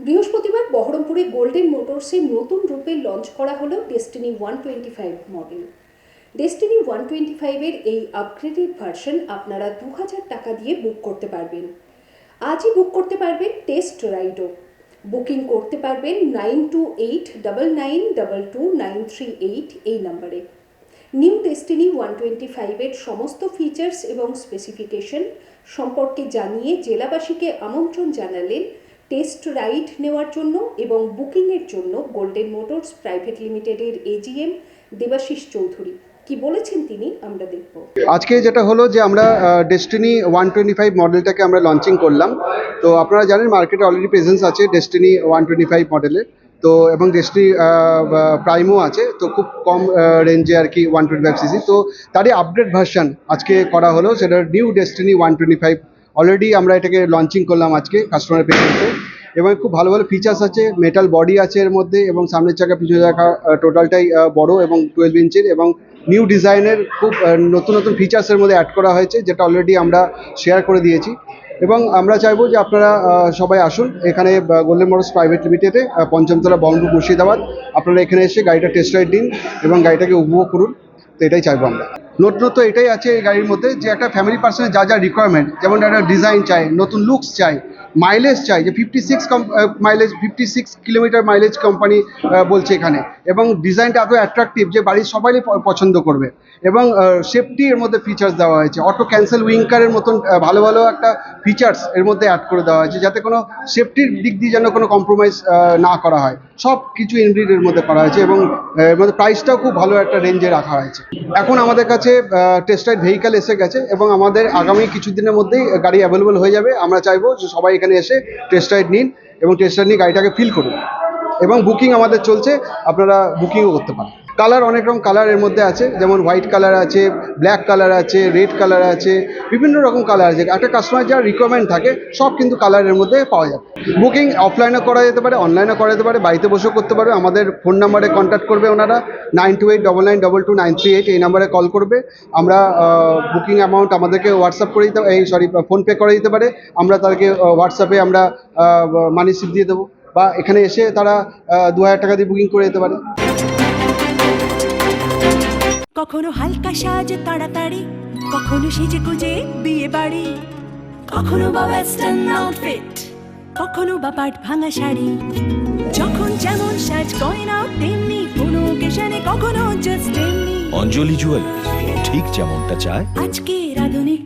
বৃহস্পতিবার বহরমপুরে গোল্ডেন মোটরসের নতুন রূপে লঞ্চ করা হলো destiny one twenty five model. Destiny one twenty ফাইভের এই আপগ্রেডেড ভার্সন আপনারা দু হাজার টাকা দিয়ে বুক করতে পারবেন। আজই বুক করতে পারবেন টেস্ট রাইডও বুকিং করতে পারবেন nine two eight double nine double two nine three eight এই নম্বরে নিউ ডেস্টিনি ওয়ান টোয়েন্টি ফাইভের সমস্ত ফিচার্স এবং স্পেসিফিকেশন সম্পর্কে জানিয়ে জেলাবাসীকে আমন্ত্রণ জানালেন টেস্ট রাইড নেওয়ার জন্য এবং বুকিংয়ের জন্য গোল্ডেন মোটরস প্রাইভেট লিমিটেডের এজিএম দেবাশিস চৌধুরী। কি বলেছেন তিনি, আমরা দেখব। আজকে যেটা হলো যে আমরা ডেস্টিনি ওয়ান টোয়েন্টি ফাইভ মডেলটাকে আমরা লঞ্চিং করলাম। তো আপনারা জানেন মার্কেটে অলরেডি প্রেজেন্স আছে ডেস্টিনি ওয়ান টোয়েন্টি ফাইভ মডেলের। তো এবং ডেস্টিনি প্রাইমও আছে। তো খুব কম রেঞ্জে আর কি ওয়ান টোয়েন্টি ফাইভ সিসি। তো তারই আপডেট ভার্সন আজকে করা হলো। সেটা new destiny one twenty five already আমরা এটাকে লঞ্চিং করলাম আজকে কাস্টমার পেজেন্টে এবং খুব ভালো ভালো ফিচার্স আছে মেটাল বডি আছে এর মধ্যে এবং সামনের চাকা, পিছনের চাকা টোটালটাই বড় এবং টুয়েলভ ইঞ্চির এবং নিউ ডিজাইনের খুব নতুন নতুন ফিচার্সের মধ্যে অ্যাড করা হয়েছে, যেটা অলরেডি আমরা শেয়ার করে দিয়েছি। এবং আমরা চাইব যে আপনারা সবাই আসুন এখানে গোল্ডেন মোটরস প্রাইভেট লিমিটেডে পঞ্চমতলা বঙ্গপুর মুর্শিদাবাদ আপনারা এখানে এসে গাড়িটা টেস্ট রাইড দিন এবং গাড়িটাকে উপভোগ করুন, তো এটাই চাইব আমরা। নতুনত্ব এটাই আছে এই গাড়ির মধ্যে যে একটা ফ্যামিলি পার্সনের যা যা রিকোয়ারমেন্ট যেমন একটা ডিজাইন চাই, নতুন লুকস চাই মাইলেজ চাই, যে fifty six mileage fifty six kilometre mileage company বলছে এখানে। এবং ডিজাইনটা এত অ্যাট্রাকটিভ যে বাড়ির সবাই পছন্দ করবে। এবং সেফটি এর মধ্যে ফিচার্স দেওয়া হয়েছে। অটো ক্যান্সেল উইঙ্কারের মতন ভালো ভালো একটা ফিচার্স এর মধ্যে অ্যাড করে দেওয়া হয়েছে, যাতে কোনো সেফটির দিক দিয়ে যেন কোনো কম্প্রোমাইজ না করা হয়। সব কিছু ইনব্রিড এর মধ্যে করা হয়েছে এবং এর মধ্যে প্রাইসটাও খুব ভালো একটা রেঞ্জে রাখা হয়েছে। এখন আমাদের কাছে টেস্ট রাইড ভেহিক্যাল এসে গেছে এবং আমাদের আগামী কিছুদিনের মধ্যেই গাড়ি অ্যাভেলেবল হয়ে যাবে। আমরা চাইব যে সবাই এখানে এসে টেস্ট রাইড নিন এবং টেস্ট রাইড নিয়ে গাড়িটাকে ফিল করুন। এবং বুকিং আমাদের চলছে, আপনারা বুকিংও করতে পারেন। কালার অনেক রকম কালারের মধ্যে আছে, যেমন হোয়াইট কালার আছে ব্ল্যাক কালার আছে রেড কালার আছে, বিভিন্ন রকম কালার আছে। একটা কাস্টমার যার রিকোয়ারমেন্ট থাকে, সব কিন্তু কালারের মধ্যে পাওয়া যাবে। বুকিং অফলাইনে করা যেতে পারে অনলাইনে করা যেতে পারে, বাড়িতে বসেও করতে পারবে। আমাদের ফোন নাম্বারে কন্ট্যাক্ট করবে ওনারা nine two eight double nine double two nine three eight এই নাম্বারে কল করবে। আমরা বুকিং অ্যামাউন্ট আমাদেরকে হোয়াটসঅ্যাপ করে দিতে, এই সরি ফোনপে করে দিতে পারে। আমরা তাদেরকে হোয়াটসঅ্যাপে আমরা মানি স্লিপ দিয়ে দেবো। বা এখানে এসে তারা দু হাজার টাকা দিয়ে বুকিং করে দিতে পারে। কখনো হালকা সাজ তাড়াতাড়ি কখনো সেজে গুজে বিয়ে বাড়ি। কখনো বা ওয়েস্টার্ন আউটফিট কখনো বা পাট ভাঙা শাড়ি। যখন যেমন সাজ গয়না তেমনি কোনো ওকেশনে কখনো জাস্ট তেমনি। অঞ্জলি জুয়েলার্স ঠিক যেমনটা চায়। আজকে আধুনিক